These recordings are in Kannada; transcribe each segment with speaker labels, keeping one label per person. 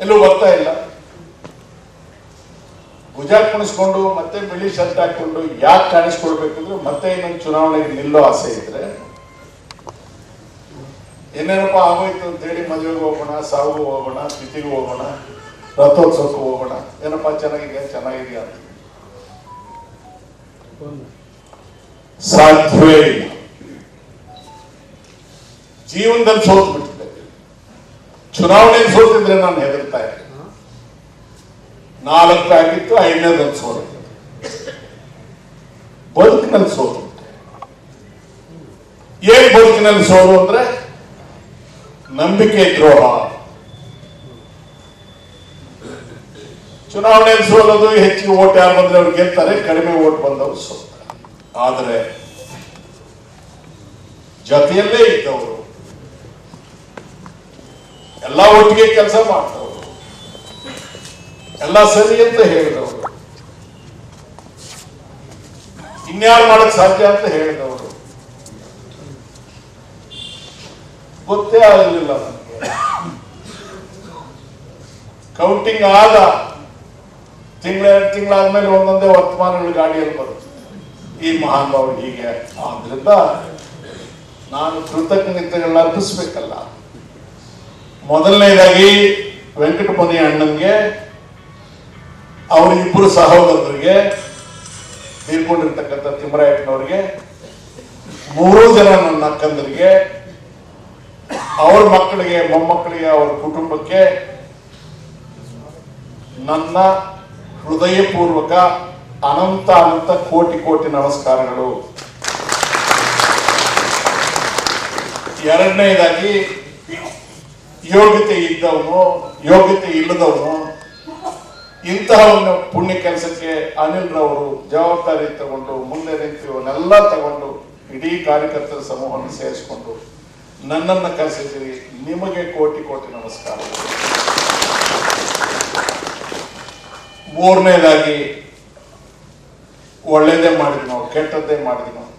Speaker 1: ಎಲ್ಲೂ ಬರ್ತಾ ಇಲ್ಲ. ಭುಜ ಕುಣಿಸ್ಕೊಂಡು, ಮತ್ತೆ ಬಿಳಿ ಶರ್ಟ್ ಹಾಕೊಂಡು ಯಾಕೆ ಕಾಣಿಸ್ಕೊಳ್ಬೇಕಂದ್ರೆ ಮತ್ತೆ ಇನ್ನೊಂದು ಚುನಾವಣೆಗೆ ನಿಲ್ಲೋ ಆಸೆ ಇದ್ರೆ ಏನೇನಪ್ಪ ಆಗೋಯ್ತು ಅಂತೇಳಿ ಮದುವೆಗೆ ಹೋಗೋಣ ಸಾವು ಹೋಗೋಣ, ತಿಥಿಗೆ ಹೋಗೋಣ, ರಥೋತ್ಸವಕ್ಕೆ ಹೋಗೋಣ, ಏನಪ್ಪ ಚೆನ್ನಾಗಿದೆ ಚೆನ್ನಾಗಿದೆಯಾ ಅಂತ. ಸಾಧ್ಯವೇ ಇಲ್ಲ. ಜೀವನದಲ್ಲಿ ಸೋತು ಚುನಾವಣೆಯಲ್ಲಿ ಸೋತಿದ್ರೆ ನಾನು ಹೆದರ್ತಾ ಇದ್ದೆ. ನಾಲ್ಕು ಆಗಿತ್ತು ಐದನೇದಲ್ಲಿ ಸೋತ. ಬದುಕಿನಲ್ಲಿ ಸೋತು. ಏನ್ ಬದುಕಿನಲ್ಲಿ ಸೋಲು ಅಂದ್ರೆ ನಂಬಿಕೆ ದ್ರೋಹ. ಚುನಾವಣೆ ಸೋಲೋದು, ಹೆಚ್ಚಿಗೆ ಓಟ್ ಯಾರು ಬಂದ್ರೆ ಅವ್ರು ಗೆಲ್ತಾರೆ, ಕಡಿಮೆ ಓಟ್ ಬಂದವರು ಸೋಲ್ತಾರೆ. ಆದರೆ, ಜೊತೆಯಲ್ಲೇ ಇದ್ದವರು ಎಲ್ಲ ಒಟ್ಟಿಗೆ ಕೆಲಸ ಮಾಡ್ತವ್ರು. ಎಲ್ಲ ಸರಿ ಅಂತ ಹೇಳಿದವರು. ಇನ್ಯಾರು ಮಾಡಕ್ ಸಾಧ್ಯ ಅಂತ ಹೇಳಿದವರು. ಗೊತ್ತೇ ಆಗಲಿಲ್ಲ ಕೌಂಟಿಂಗ್ ಆದ ತಿಂಗಳ, ತಿಂಗಳಾದ್ಮೇಲೆ ಒಂದೊಂದೇ ವರ್ತಮಾನಗಳು ಗಾಡಿಯಲ್ಲಿ ಬರುತ್ತೆ. ಈ ಮಹಾನ್ ಭಾವ ಹೀಗೆ. ಆದ್ರಿಂದ ನಾನು ಕೃತಜ್ಞತೆಗಳನ್ನ ಅರ್ಪಿಸ್ಬೇಕಲ್ಲ. ಮೊದಲನೇದಾಗಿ ವೆಂಕಟಮಣಿ ಅಣ್ಣನ್ಗೆ ಅವರ ಇಬ್ಬರು ಸಹೋದರರಿಗೆ ತೀರ್ಕೊಂಡಿರ್ತಕ್ಕಂಥ ತಿಮ್ಮರಾಯಪ್ಪನವ್ರಿಗೆ, ಮೂರು ಜನ ನನ್ನ ಅಕ್ಕಂದರಿಗೆ, ಅವ್ರ ಮಕ್ಕಳಿಗೆ, ಮೊಮ್ಮಕ್ಕಳಿಗೆ, ಅವ್ರ ಕುಟುಂಬಕ್ಕೆ ನನ್ನ ಹೃದಯಪೂರ್ವಕ ಅನಂತ ಅನಂತ ಕೋಟಿ ಕೋಟಿ ನಮಸ್ಕಾರಗಳು. ಎರಡನೇದಾಗಿ ಯೋಗ್ಯತೆ ಇದ್ದವನು, ಯೋಗ್ಯತೆ ಇಲ್ಲದವನು ಇಂತಹ ಒಂದು ಪುಣ್ಯ ಕೆಲಸಕ್ಕೆ ಅನಿಲ್ ರವರು ಜವಾಬ್ದಾರಿ ತಗೊಂಡು, ಮುಂದೆ ನಿಂತು ತಗೊಂಡು, ಇಡೀ ಕಾರ್ಯಕರ್ತರ ಸಮೂಹವನ್ನು ಸೇರಿಸಿಕೊಂಡು ನನ್ನನ್ನು ಕರೆಸಿದ್ದೀರಿ. ನಿಮಗೆ ಕೋಟಿ ಕೋಟಿ ನಮಸ್ಕಾರ. ಮೂರನೇದಾಗಿ, ಒಳ್ಳೇದೇ ಮಾಡಿದ್ವಿ ನಾವು ಕೆಟ್ಟದ್ದೇ ಮಾಡಿದ್ವಿ ನಾವು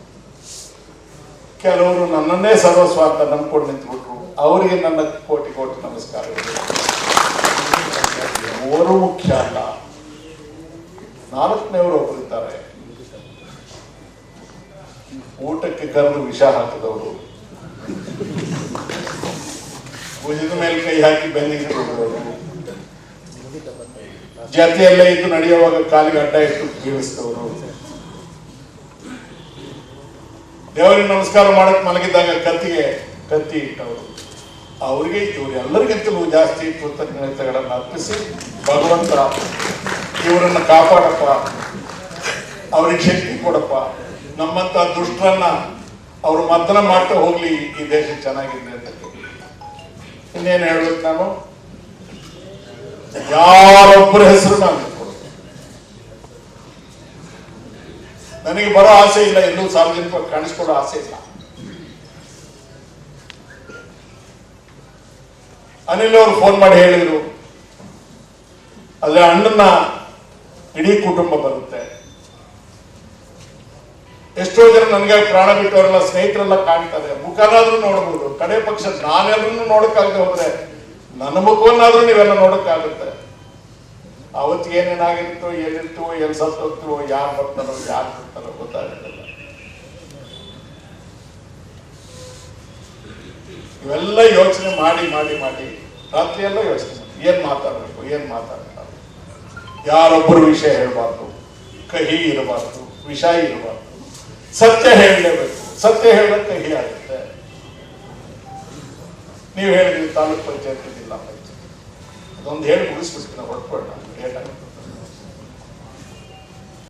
Speaker 1: ಕೆಲವರು ನನ್ನನ್ನೇ ಸರ್ವಸ್ವಾರ್ಥ ನಂಬ್ಕೊಂಡು ನಿಂತ್ಬಿಟ್ರು ಅವರಿಗೆ ನನ್ನ ಕೋಟಿ ಕೋಟಿ ನಮಸ್ಕಾರಗಳು. ಮೂವರು ಮುಖ್ಯ ಅಲ್ಲ. ನಾಲ್ಕನೇವರು ಒಬ್ಬರಿದ್ದಾರೆ ಊಟಕ್ಕೆ ಕರೆದು ವಿಷ ಹಾಕಿದವರು. ಭುಜದ ಮೇಲೆ ಕೈ ಹಾಕಿ ಬೆನ್ನಿಗೆ ಜೊತೆಯಲ್ಲೇ ಇದ್ದು ನಡೆಯುವಾಗ ಕಾಲಿಗೆ ಅಡ್ಡ ಇಟ್ಟು ಬೀಳಿಸಿದವರು ದೇವರಿಗೆ ನಮಸ್ಕಾರ ಮಾಡಕ್ ಮಲಗಿದ್ದಾಗ ಕತ್ತಿಗೆ ಕತ್ತಿ ಇಟ್ಟವರು. ಅವರಿಗೆ ಇವರು ಎಲ್ಲರಿಗಿಂತಲೂ ಜಾಸ್ತಿ ಕೃತಜ್ಞತೆಗಳನ್ನು ಅರ್ಪಿಸಿ, ಭಗವಂತ, ಇವರನ್ನ ಕಾಪಾಡಪ್ಪ. ಅವ್ರಿಗೆ ಶಕ್ತಿ ಕೊಡಪ್ಪ. ನಮ್ಮಂತ ದುಷ್ಟರನ್ನ ಅವರು ಮದ್ದನ ಮಾಡ್ತಾ ಹೋಗ್ಲಿ, ಈ ದೇಶ ಚೆನ್ನಾಗಿದೆ ಅಂತ ಇನ್ನೇನು ಹೇಳ್ಬೇಕು ನಾನು? ಯಾರೊಬ್ಬರ ಹೆಸರು ನಾನು. ನನಗೆ ಬರೋ ಆಸೆ ಇಲ್ಲ, ಎಲ್ಲೂ ಸಾರ್ವಜನಿಕವಾಗಿ ಕಾಣಿಸ್ಕೊಳ್ಳೋ ಆಸೆ ಇಲ್ಲ. ಅನಿಲ್ ಅವರು ಫೋನ್ ಮಾಡಿ ಹೇಳಿದ್ರು. ಆದ್ರೆ ಅಣ್ಣನ ಇಡೀ ಕುಟುಂಬ ಬರುತ್ತೆ. ಎಷ್ಟೋ ಜನ ನನಗೆ ಪ್ರಾಣ ಬಿಟ್ಟವರೆಲ್ಲ ಸ್ನೇಹಿತರೆಲ್ಲ ಕಾಣ್ತಾರೆ ಮುಖನಾದ್ರೂ ನೋಡ್ಬೋದು. ಕಡೆ ಪಕ್ಷ ನಾನೆಲ್ಲರೂ ನೋಡಕ್ಕಾಗದೆ ಹೋದ್ರೆ ನನ್ನ ಮುಖವನ್ನಾದ್ರೂ ನೀವೆಲ್ಲ ನೋಡಕ್ಕಾಗುತ್ತೆ. ಅವತ್ತಿಗೆ ಏನೇನಾಗಿರ್ತೋ ಎಲ್ಲಿರ್ತೋ ಎಲ್ಲಿ ಸತ್ತೋಗ್ತೀವೋ, ಯಾರು ಬರ್ತಾರೋ ಯಾರು ಬರ್ತಾರೋ ಗೊತ್ತಾಗುತ್ತಲ್ಲ ಇವೆಲ್ಲ ಯೋಚನೆ ಮಾಡಿ ಮಾಡಿ ಮಾಡಿ ರಾತ್ರಿ ಎಲ್ಲ ಯೋಚನೆ ಏನ್ ಮಾತಾಡಬೇಕು, ಏನ್ ಮಾತಾಡಬಾರ್ದು ಯಾರೊಬ್ಬರು ವಿಷಯ ಹೇಳಬಾರ್ದು. ಕಹಿ ಇರಬಾರ್ದು, ವಿಷ ಇರಬಾರ್ದು. ಸತ್ಯ ಹೇಳಲೇಬೇಕು. ಸತ್ಯ ಹೇಳಿದ್ರೆ ಕಹಿ ಆಗುತ್ತೆ. ನೀವು ಹೇಳಿದ್ರಿ ತಾಲೂಕ್ ಪಂಚಾಯತ್, ಜಿಲ್ಲಾ ಪಂಚಾಯತ್. ಅದೊಂದು ಹೇಳಿ ಮುಗಿಸ್ಬಿಡ್ತೀನಿ ಹೊರಟ್ಬೇಡ ಹೇಳ